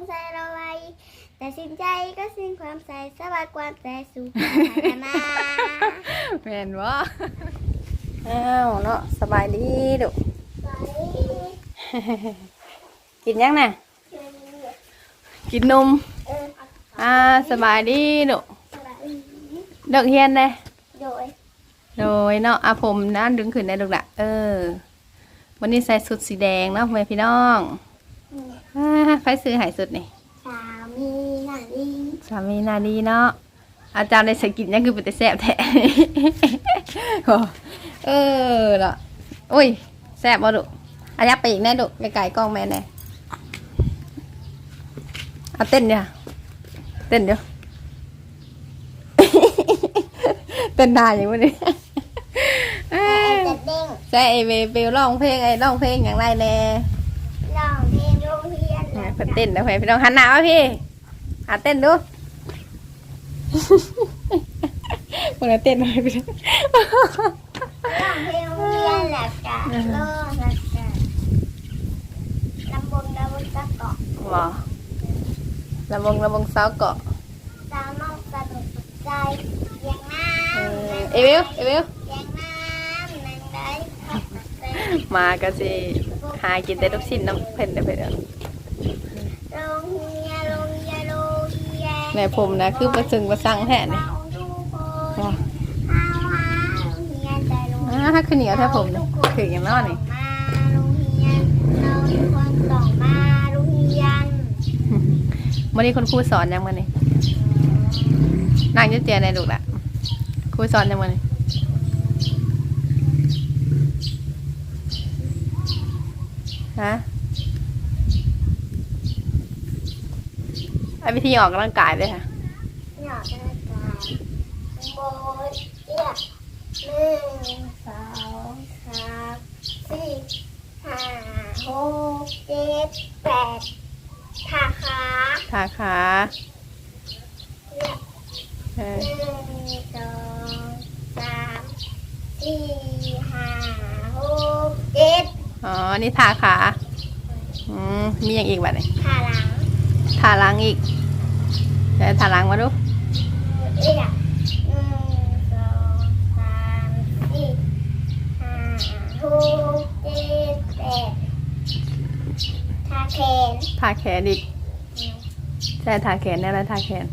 นใจเราไว้ แต่สิ้นใจก็สิ้นความใสสวัสดิ์ความใจสู่พัฒนาแม่นบ่อ้าวเนาะสบายดีดุไปกินยังน่ะ กินนมเอออ่าสบายดีดุสบายดีเลิกเฮียนเลยโดยโดยเนาะอาผมนะดึงขึ้นได้ลูกละเออ วันนี้ใส่สุดสีแดงเนาะพ่อแม่พี่น้อง อืมอ่าไฟซื้อใหายสุดนี่ สามีหนังลิงสามีนาดีเนาะอาจารย์ได้สกินยังคือเป็นแต่แซ่บแท้ โอ้เออเนาะอุ้ยแซ่บบ่ดุอายับไปอีกแน่ดุไกลๆกล้องแม่แน่เอาเต้นเดี๋ยวเต้นเดี๋ยว เต้นได้ยังวะเนี่ยแต่จะเด้งใช่ไอเวเปลร้องเพลงไอ้ร้องเพลงอย่างไรแน่ ร้องเพลงโรงเรียน เพิ่นเต้นนะเพื่อนพี่น้องหันหน้ามาพี่หาเต้นดูคนละเต้นหน่อยพี่น้องร้องเพลงเรียนแหละจ้ะร้องแหละจ้ะลำบนลำบนตะเกาะว้าระวงระวงสาวเกาะสาวนอกสนุกสุขใจเสียงน้ำเอวิวเอวิวเสียงน้ำนั่งได้มาก็สิหากินแต่ลูกชิ้นน้ำเพิ่นเด้อเพิ่น เรียนแม่ผมนะคือประซึงประสังแท้นี่เราทุกคนว้าเอามาโรงเรียนใจโรงเรียนอ่าถ้าขึ้นเหนียวแท้ผมนี่ถืออย่างน้อยนี่มาโรงเรียนเราทุกคนต้องมาโรงเรียนวันนี้คุณครูสอนยังมานี่นั่งอยืดเตียในลูกละครูสอนยังมานี่ฮะ ไอวิธีออกกำลังกายเลยค่ะหยอดกระจายโบยเอียดหนึ่งสองสามสี่ห้าหกเจ็ดแปดขาขาขาขาเนี่ยเออหนึ่งสองสามสี่ห้าหกเจ็ดอ๋อ นี่ขาขา อืม มีอย่างอีกแบบนี้ขาหลัง ขาหลังอีกเดี๋ยวขาหลังมาดูเอียดหนึ่งสองสามสี่ห้าหกเจ็ดแปดขาแขนขาแขนอีกใช่ขาแขนนี่แหละขาแขน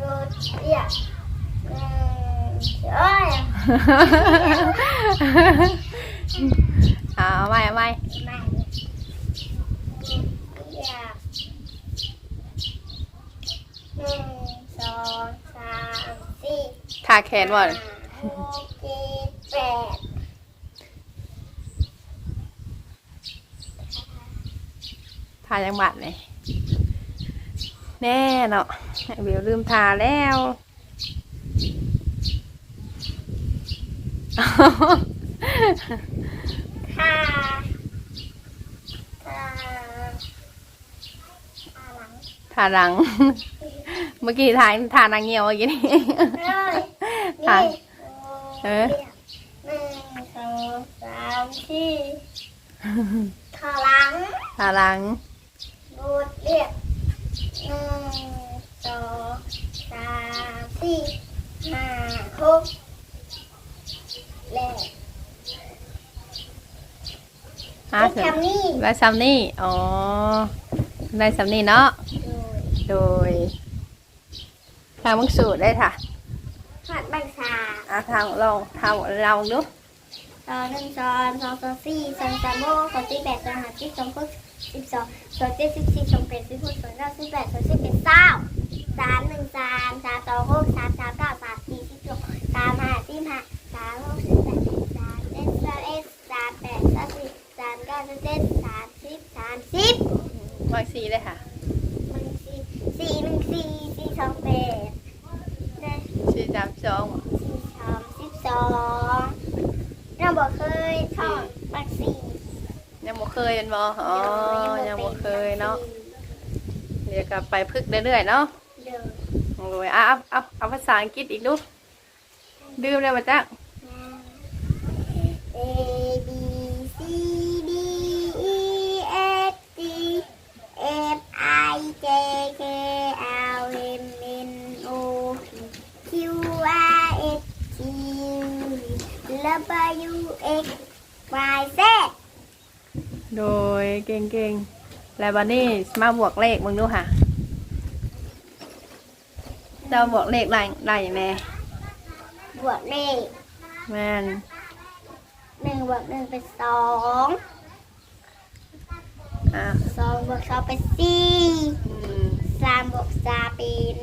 รูดเอียดหนึ่งโอ้ยเอาไม่เอาไม่ ไม่เอียดหนึ่งสองสามสี่ ขาแขนบ่ห้าหกเจ็ดแปดทายังบัดเลยแน่เนาะวิวลืมทาแล้วขาขาทาหลัง เมื่อกี้ทาทานางเงียวเมื่อกี้นี่เลยนี่ ค่ะเออหนึ่งสองสามสี่ขาหลังทาหลังรูดเรียกหนึ่งสองสามสี่ห้าหกและฮะที่ทำนี่ได้ซัมนี่อ๋อได้ซัมนี่เนาะโดยโดยทางมึงสูตรได้ค่ะหัดบั ญชาอะทางลองทำเราดูตอนหนึ่งสองสองสองสี่สองสามโมสองสี่แปดสองห้าสิบสองหกสิบสองสองเจ็ดสิบสี่สองแปดสิบหกสองเก้าสิบแปดสองสิบเอ็ดเก้าสามหนึ่งสามสามสองหกสามสามเก้าสามสี่สิบหกสามห้าสิบห้าสามหกสิบแปดสามเจ็ดสามเอ็ดสามแปดสามสี่สามเก้าสามเจ็ดสามสิบสามสิบวางสีเลยค่ะหนึ่งสี่สี่หนึ่งสี่สี่สองแปดเด้สีสามสอง สิบสองเราบอกเคยท่องปักสี่ยังบ่เคยเป็นบ่อ๋อยังบ่เคยเนาะเดี๋ยวกลับไปพึกเรื่อยๆเนาะเดินโอ้ยอะเอาเอาเอาภาษาอังกฤษอีกดูดื่มได้มาจ้ะ W X Y Z โดยเก่งๆ แล้ววันนี้มาบวกเลขมึงดูค่ะเจ้าบวกเลขได้ได้อย่างไรบวกเลขแมนหนึ่งบวกหนึ่งเป็นสองอะสองบวกสองเป็นสี่อืมสามบวกสามเป็น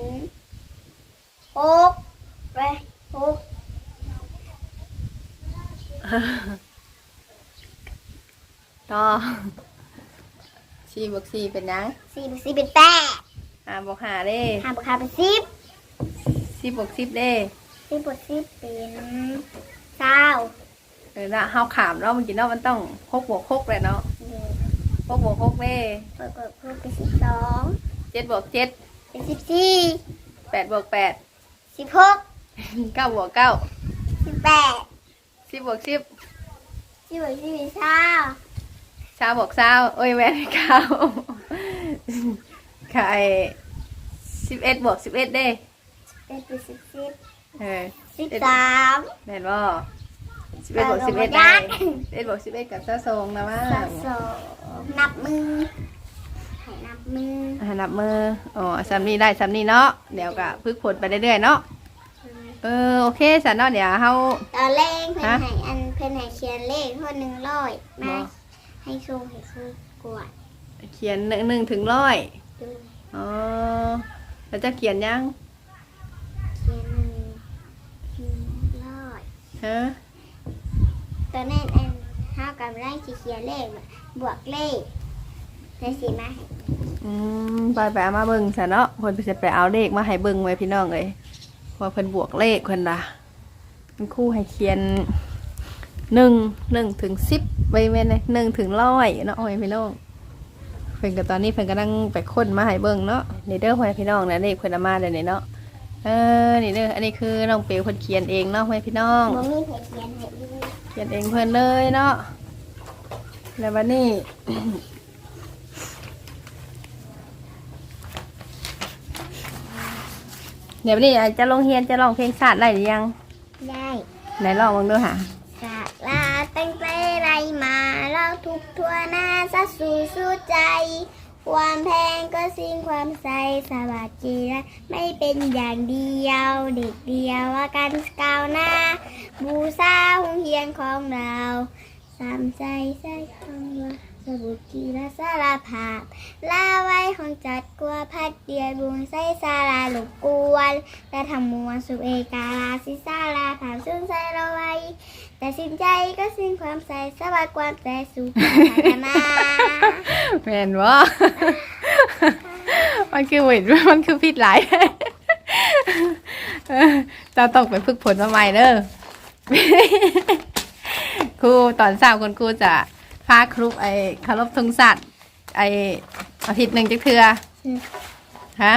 หกไปหก ต่อสี่บวกสี่เป็นยังสี่บวกสี่เป็นแปดอ่าบวกห้าเด้ห้าบวกห้าเป็นสิบสิบบวกสิบเด้สิบบวกสิบเป็นเก้าเออนะเฮาขามเนาะมันกินเนาะมันต้องหกบวกหกเลยเนาะหกบวกหกเด้เปิดเปิดเพิ่มเป็นสิบสองเจ็ดบวกเจ็ดเป็นสิบสี่แปดบวกแปดสิบหกเก้าบวกเก้าสิบแปด สิบบวกสิบสิบบวกสิบเป็นเก้าเช้าบวกเช้าโอ้ยแม่นเก้าไข่สิบเอ็ดบวกสิบเอ็ดเด้เป็นเป็นสิบสิบเออสิบสามแม่นบ่สิบเอ็ดบวกสิบเอ็ดได้สิบเอ็ดบวกสิบเอ็ดกับเจ้าทรงนะว่าสามสองนับมือให้นับมืออ่านับมืออ๋อซ้ำนี้ได้ซ้ำนี้เนาะเดี๋ยวก็พึกผลไปเรื่อยๆเนาะ เออโอเคสันเนาะเดี๋ยวเฮา ตอนแรกเพิ่นฮะ ให้อันเพิ่นให้เขียนเลขคนหนึ่งร้อยบ่มาให้ครูให้ครูกวดเขียนหนึ่งหนึ่งถึงร้อยดูอ๋อแล้วจะเขียนยังเขียนหนึ่งถึงร้อยฮะตอนนั้นอันห้ากำลังสิเขียนเลขน่ะบวกเลขแต่สิมาให้อืมไปไปเอามาเบิ่งสันเนาะเพิ่นจะไปเอาเลขมาให้เบิ่งไว้พี่น้องเลย ว่าเพิ่นบวกเลขเพิ่นล่ะคุณครูให้เขียนหนึ่งหนึ่งถึงสิบไว้แม่นเลยหนึ่งถึงร้อยเนาะโอ้ยพี่น้องเพิ่นก็ตอนนี้เพิ่นกำลังไปค้นมาให้เบิ่งเนาะนี่เด้อพ่อแม่พี่น้องนะเลขเพิ่นเอามาเดี๋ยวนี้เนาะเออนี่เด้ออันนี้คือน้องเปียวเพิ่นเขียนเองเนาะพ่อแม่พี่น้องบ่มีใครเขียนให้อีกเขียนเองเพิ่นเลยเนาะแล้ววันนี้ เดี๋ยววันนี้จะลงเฮียนจะร้องเพลงชาติได้หรือยัง ได้ไหนลองมึงดูค่ะสาลาตั้งแต่ไรมาเราทุกทั่วหน้าสะสู่สู้ใจ ความแพงก็สิ้นความใสสวัสดีและไม่เป็นอย่างเดียวเด็กเดียวว่ากันก้าวหน้า บูซาหงเฮียนของเราสามใจใส่คำว่า สบุกีและสารภาพลาไว้ของจัดกลัวพัดเดียบุญใส่สาราหลบกวนและทำมวลสุเอกาลาสิสาลาถามซึ่งใจเราไว้ แต่สิ้นใจก็สิ้นความใสสวัสดิ์ความใจสุขพัฒนาแม่นว่ามันคือเหมือนมันคือผิดหลายเออเราต้องไปฝึกผลมาใหม่เด้อครูตอนเช้าคุณครูจะ พาครูไอ้เคารพธงสัตว์ไอ้อาทิตย์หนึ่งจักเทืออืม ฮะ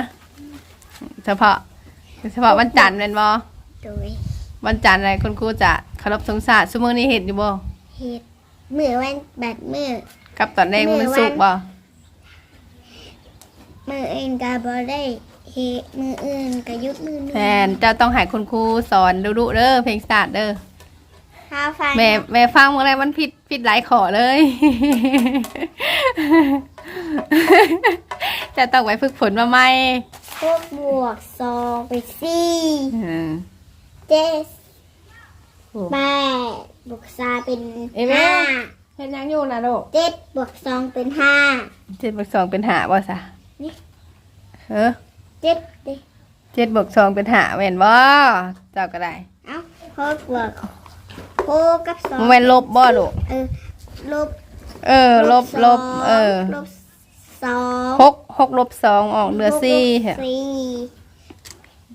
เฉพาะเฉพาะวันจันทร์เป็นบ่โดยวันจันทร์อะไรคุณครูจะเคารพธงสัตว์สมมือนี้เห็นอยู่บ่เหตุเมื่อวันบัดเมื่อกับตอนแรกมื้อมันวันสุกร์บ่เมื่อเอ็นกาบอได้เหตุมืออื่นก็ยุดมือหนึงแทนเจ้าต้องให้คุณครูสอนดุๆเด้อเพลงศาสตร์เด้อ ข้าวฟันแม่แม่ฟังเมื่อไรมันผิด ผิดหลายขอเลย จะต้องไปฝึกฝนมาใหม่พวกบวกสองไปสี่อืม เจ็ดโอ้แปดบวกสามเป็นเอ้ยแม่ ห้าเห็นยังอยู่นะลูกเจ็ดบวกสองเป็นห้าเจ็ดบวกสองเป็นหาบ่ซะนี่เออเจ็ดดิเจ็ดบวกสองเป็นหาแม่นบ่เจ้าก็ได้เอ้าหกบวก หกกับสองมันแม่นลบบ่ลูกเออลบเออ ลบลบสงเออลบสองหกหกลบสองออกเหลือสี่ลบสี่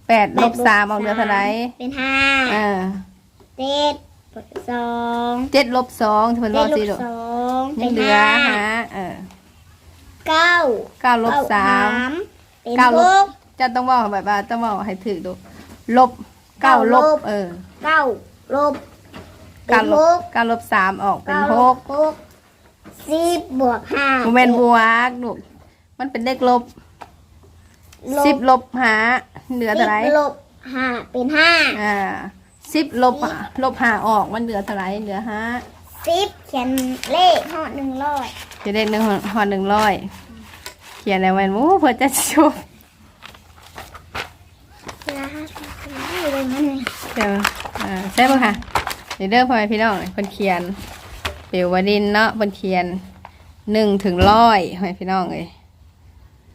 แปดลบสามออกเหลือเท่าไหร่เป็นห้าอ่าเจ็ดบวกสองเจ็ดลบสองที่เพิ่นบเจ็อดกลสิบลูกสองเป็ยังนเหลือห้าหาเออเก้าเก้าลบสามเป็นเก้าหลบกจะต้องบอกแบบว่าต้องบอกให้ถือดูลบเก้าลเก้าลบบเออเก้าลบ เป็เก้านลหบกเก้าลบสามออกเป็นเก้าหลกบหกสิบบวกห้าโมเมนบวกลูกมันเป็นเลขลบลบสิบลบหาเหลือเท่าไหร่สิบลบห้าเป็นห้าอ่าสิบลบอะลบหาออกมันเหลือเท่าไหร่เหลือห้าสิบเขียนเลขหอดหนึ่งร้อยจะได้หนึ่งหอหนึ่งร้อยเขียนอะไรไว้โอ้เพื่อจะชมเวลาห้าสิบไม่เลยมันเลยเดี๋ยวอ่าใช่ป่ะค่ะ เดี๋ยวเด้อพ่อแม่พี่น้องเพิ่นเขียนเปียววดินเนาะเพิ่นเขียนหนึ่งถึงร้อยพ่อแม่พี่น้องเลย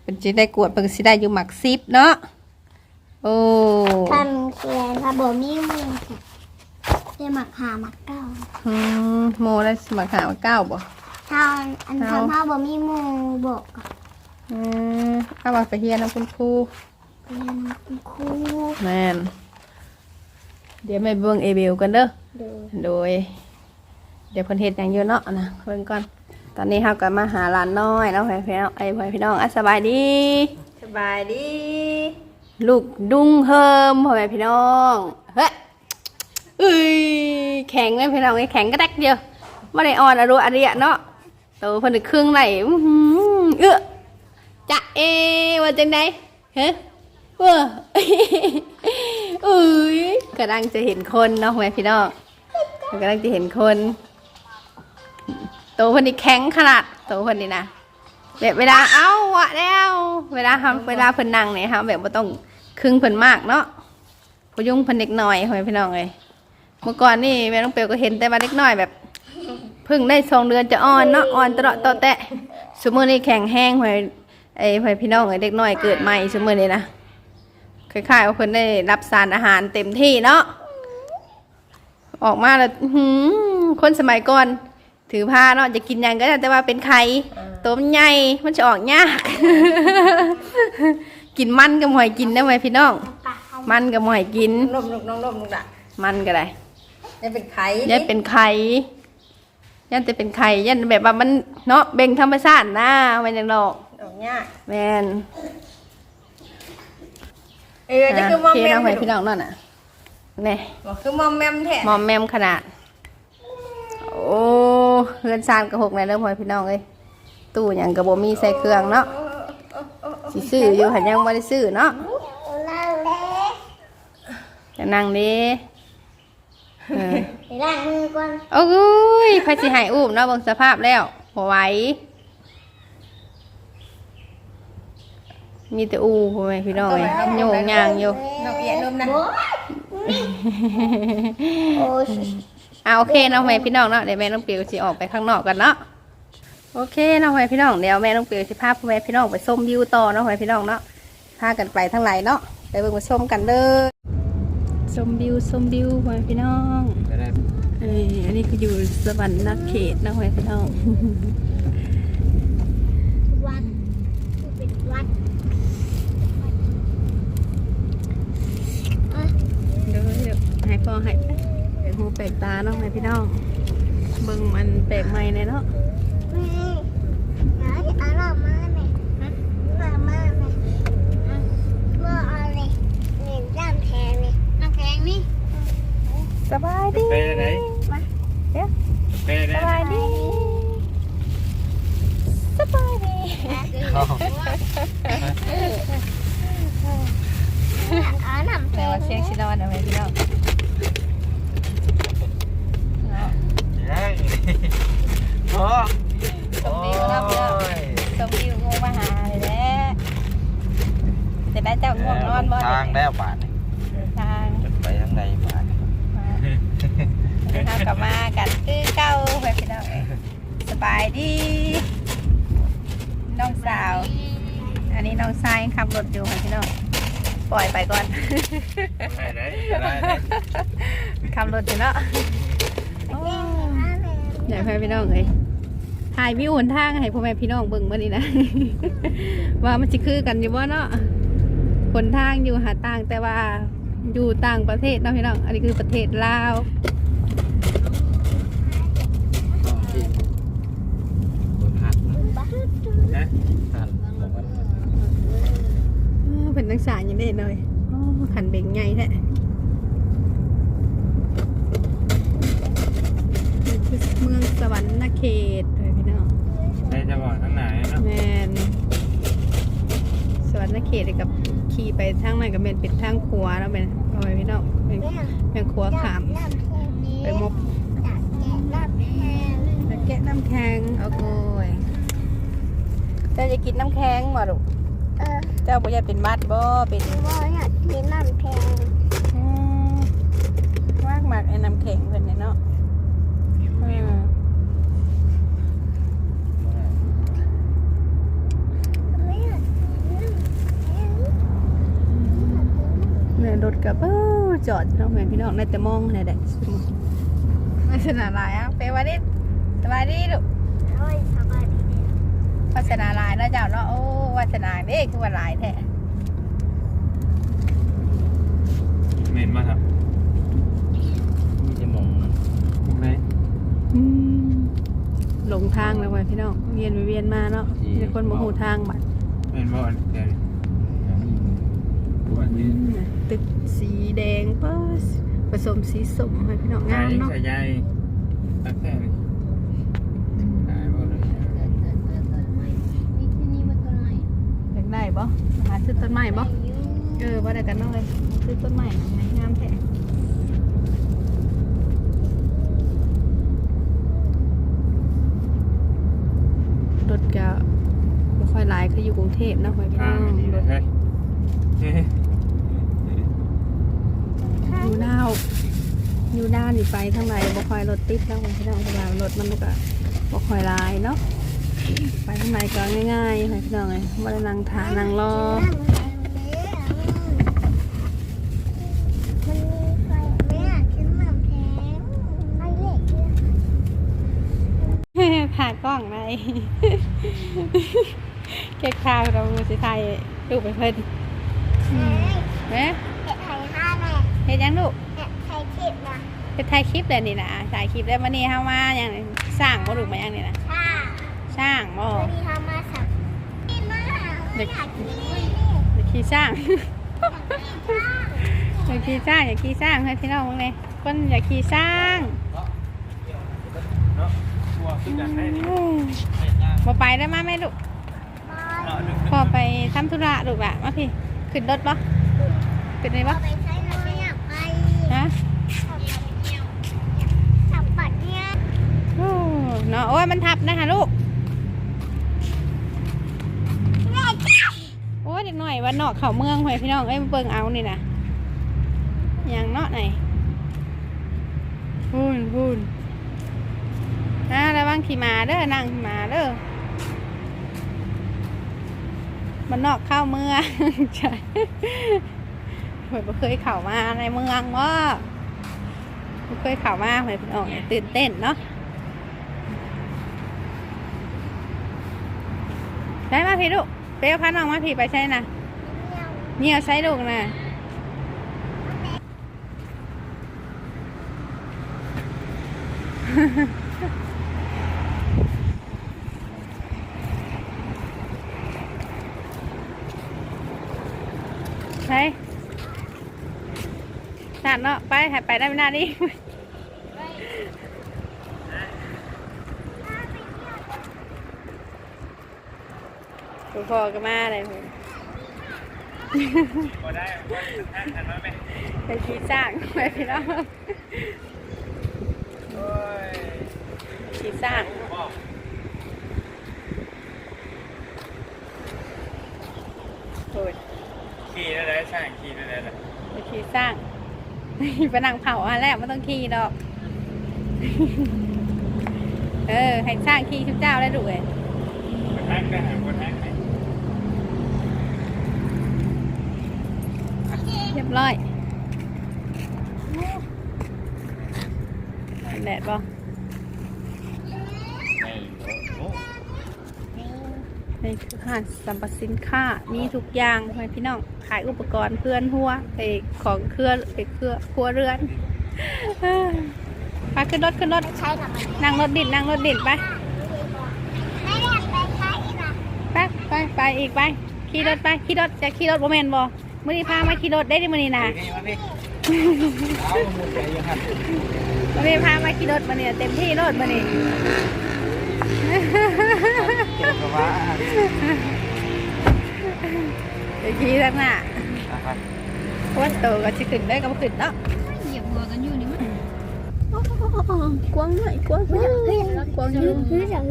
เพิ่นจะได้กวดเพิ่นก็สิได้อยู่หมักซิบเนาะโอ้คันเขียนพระบมีมือค่ะเรียกหมักหาหมักเก้าอืมโมได้สมัครหามาเก้าบ่ถ้าอันทำพระบมีมือบอกกับอืมเอามาไปเฮียนนะคุณครูเรียนคุณครูแม่นเดี๋ยวแม่เบิ่งเอเบลกันเด้อ ดูโดย เดี๋ยวเพิ่นเฮ็ดหยังอยู่เนาะนะเบิ่งก่อน ตอนนี้เฮาก็มาหาหลานน้อยเนาะพ่อพี่น้องไอ้พ่อพี่น้องอะสบายดี สบายดี ลูกดุ้งเฮิมพ่อแม่พี่น้องเฮ้ยเอ้ยแข็งเลยพี่น้องไอ้ยแข็งก็แดกเดียวบ่ได้อ่อนอะรุอะเรียเนาะโตเพิ่นได้ครึ่งไหนอื้อหือเอื้อจะเอว่าจังไดเฮ้เว้อเอ้ยกำลังจะเห็นคนเนาะพ่อแม่พี่น้อง กำลังจะเห็นคน โตเพิ่นนี่แข็งขนาด โตเพิ่นนี่นะแบบเวลาเอาอะแล้ว เวลาทำเวลาเพิ่นนั่งเนี่ยค่ะแบบบ่ต้องครึ่งเพิ่นมากเนาะพยุงเพิ่นเด็กน้อยหอยพี่น้องเลยเมื่อก่อนนี่แม่น้องเปียวก็เห็นแต่ว่าเด็กน้อยแบบเพิ่งได้สองเดือนจะอ่อนเนาะอ่อนตลอดต่อแตะสมมือนี่แข็งแห้งหอยไอ้หอยพี่น้องไอ้เด็กน้อยเกิดใหม่สมมือนี่นะคล้ายๆว่าเพิ่นได้รับสารอาหารเต็มที่เนาะ ออกมาแล้วอื้อหือคนสมัยก่อน ถือผ้าเนาะจะกินหยังก็ได้แต่ว่าเป็นไข่ตัวมันใหญ่มันจะออกยาก กินมันก็หมอยกินได้ไหมพี่น้องปากเขามันก็หมอยกินนมลูกน้องนมลูกด่ะมันก็ได้นี่เป็นไข่ยันเป็นไข่ยันจะเป็นไข่ยันแบบว่ามันเนาะเบ่งธรรมชาตินะมันยังดอกดอกยากแมนเออจะคือมอมเคแมน้อมงไหมพี่น้องนั่นน่ะ นี่บอกคือมอมแมมแท้มอมแมมขนาด โอ้เรือนซานกระหกในเรื่องพอยพี่น้องเอ้ยตู้อย่างกระโบมีใส่เครื่องเนาะสิซื้ออยู่หันยังไม่ได้ซื้อเนาะล่างเล็กจะนั่งดิเออไปล้างมือก่อนโอ้ยพระสิหายอุ้มเนาะเบิ่งสภาพแล้วพอไหวมีแต่อูพ่อแม่พี่น้องเอ้ยโยงยางอยู่น้องเอียนมนะ โอ้ยเอาโอเคเนาะแม่พี่น้องเนาะเดี๋ยวแม่น้องเปียวสิออกไปข้างนอกกันเนาะโอเคเนาะแม่พี่น้องเดี๋ยวแม่น้องเปียวสิพาพ่อแม่พี่น้องไปส้มวิวต่อเนาะแม่พี่น้องเนาะพากันไปทั้งหลายเนาะไปเบิ่งไปส้มกันเลยส้มวิวส้มวิวพ่อแม่พี่น้อง เอ้ยอันนี้คืออยู่สวรรค์นักเขตเนาะพ่อแม่พี่น้อง วัดเป็นวัด เดี๋ยวเดี๋ยว ให้พ่อให้แปลกหูแปลกตาเนาะให้พี่น้องเบิ่งมันแปลกใหม่เลยเนาะ นี่ไหนเอาหน่อมาไหมหน่อมาไหมว่าเอาเลยนี่น้ำแข็งนี่น้ำแข็งนี่ สบายดี ไปไหน เดี๋ยว ไปไหน สบายดีสบายดี เอาน้ำแข็ เดี๋ยว ง เสียงชินอนเอาไว้พี่น้องเนาะ เฮ้ยโอ้ สมดีครับเนาะสมดีงูมาหาเลยแหละจะได้เจ้าง่วงนอนบ่ ทางแล้วบาทนี่ ทาง จะไปทางไหนบาทนี่ มาเฮากลับมากันคือเก่าเพื่อนพี่น้องเอ้ยส บายดี น้องสาว อันนี้น้องชายขับรถอยู่ค่ะพี่น้องปล่อยไปก่อนไปไหนไปไหนขับรถอยู่เนาะอยากให้พี่น้องเลยถ่ายวิวหนทางให้พ่อแม่พี่น้องเบิ่งเมื่อนี้นะ ว่ามันจะคือกันอยู่บ่เนาะหนทางอยู่หาต่างแต่ว่าอยู่ต่างประเทศเนาะพี่น้อง อันนี้คือประเทศลาว คนหัดนะหัดบอกว่า เออเป็ นนักศึกษาอย่างนี้เลยโอ้ขันเบ่งใหญ่แท้นี่คือเมืองสวรรค์เขตเลยพี่น้องได้จะบอกทางไหนเนาะแมนสวรรณเขตกับขี่ไปทางนั้นก็เป็นเป็นทางขวาแล้วเป็นโอ้ยพี่น้องเป็นแม่เป็นขวาขามน้ำแข็งนี้ไปมกจากแกะน้ำแข็งแล้วแกะน้ำแข็งเอาโกยเจ้าจะกินน้ำแข็งบ่ลูก เออเจ้าบ่อยากเป็นมัดบ่เป็นคือว่าอยากกินน้ำแข็งอืมมากมากไอ้น้ำแข็งเพิ่นเนี่ยเนาะอืมไม่อยากกินน้ำแข็งเนี่ยรถกับเอ้อจอดอยู่เนาะแม่พี่น้องน่าจะมองเนี่ยแหละลักษณะลายอะไปวันนี้สบายดีลูก วาสนาลายเนาะเจ้าเนาะโอ้วาสนาเด้คือว่าลายแท้เมนมาครับมีจะมองมองไหนอืมหลงทางแล้วไว้พี่น้องเวียนไปเวียนมาเนาะมีแต่คนบ่ฮู้ทางบัดเมนบ่อนเดี๋ยวนี้วันนี้ตึกสีแดงเปิ้สผสมสีส้มให้พี่น้องงางานมนี้เนาะใส่ใยตักแค่นี้ขายบ่เลย อยากได้บ่ หาซื้อต้นไม้บ่เออบ่ได้กันเนาะเลยซื้อต้นไม้ไหนงามแท้รถก็บ่ค่อยหลายคืออยู่กรุงเทพเนาะไว้พี่น้ข้าองงนี่รเลถยเฮ้ยอยู่ดาวอยู่ดาวนี่ไปทางไหนบ่ค่อยรถติดแล้วพี่น้องเพราะว่ารถมันก็บ่ค่อยหลายเนาะ ไปทางไหนก็ง่ายๆให้พี่น้องเอ้ยบ่ได้นั่งท่านั่งรอมันมีไฟไม่อยากกินน้ำแข็งไม่เล็กเลยผ่านกล้องในเก็บข้าวเราสิไทยลูกไปเพิ่นเฮ้ยเอ๊ะเห็ดไทยห้าแม่เฮ็ดหยังลูกเห็ดไทยทิพย์นะเฮ็ดถ่ายคลิปเลยนี่นะถ่ายคลิปแล้ววันนี้เฮามาหยังนี่สร้างบ่ลูกมาหยังนี่นะ ค่ะสร้างบ่วันนี้ทำมาสับกินมากไม่อยากกินนี่อยากขี่สร้างอยากกินข้าวอยากขี่สร้างอยากขี่สร้างให้พี่น้องเบิ่งเลยคนอยากขี่สร้างเนาะกลัวขึ้นจากไหนนี่อืมเห็นย่างบ่ไปได้มาไหมลูกเนาะนึกพอไปทำธุระลูกละมาพี่ขึ้นรถบ่ขึ้นได้พบ่อไปใช้แล้วไม่อยากไปฮะสับปัดเนี่ยโอ้เนาะโอ้ยมันทับนะคะลูก หน่อยวันนอกเขาเมืองหอยพี่น้องเอ้ยมาเบิ่งเอานี่นะอย่างเนาะไหนพูนพูนนะระวังขี่มาเด้อนั่งขี่มาเด้อมันนอกเข้าเมืองใช่หอยบ่เคยเข้ามาในเมืองว่าบ่เคยเข้ามาหอยพี่น้องตื่นเต้นเนาะได้มาพี่ลูก เปี้ยวพันน้องมาพี่ไปใช่นะเนี่ยใช้ลูกนะใช่สานเนาะไปหายไปได้ไม่นานนี้ คุณพ่อก็มาเลยคุณพอได้พอได้ทางกันมาไหมไปชี้สร้างไปพี่น้องโอ้ยชี้สร้างพ่อโอ้ยขี่ได้เลยใช่ขี่ได้เลยแหละไปชี้สร้างไปนั่งเผาอันแรกไม่ต้องขี่ดอก เออให้สร้างขี่ชุบเจ้าได้ดูเลยคนแท็กได้หาคนแท็กไหม เรีย บร้อยแดดบ่โอ้ในคือห้างสรรพสินค้ามีทุกอย่างให้พี่น้อง ขายอุปกรณ์เพื่อนหัวไอของเครือไอเครือครัวเรือนไปขึ้นรถขึ้นรถนั่งรถดินนั่งรถดินไปไม่ได้ไปไปไปไปอีกไปขี่รถไปขี่รถจะขี่รถโมเมนบอ มื่อนี้พามาขี่รถได้ดิมื่อนี้นะนี่มาพี่เอาหมดใจยังหันมื่อนี้พามาขี่รถมื่อนี้เต็มที่รถมื่อนี้เกี่ยวกับว่าดี๋ยวขี่ทางหน้าไปว่าโตก็จะขึ้นได้ก็บ่ขึ้นเนาะเหยียบหัวกันอยู่นี่มั้ยกวางหน่อยกวางกวางกวางอยู่คือจัง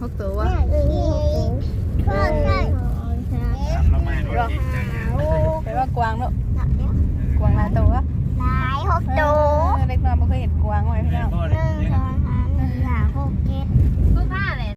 หกตัววะเราไม่รถองแปลว่ากวางเนาะกวางหลายตัววะหลายหกตัวเล็กน้อยไม่เคยเห็นกวางไว้พี่น้อง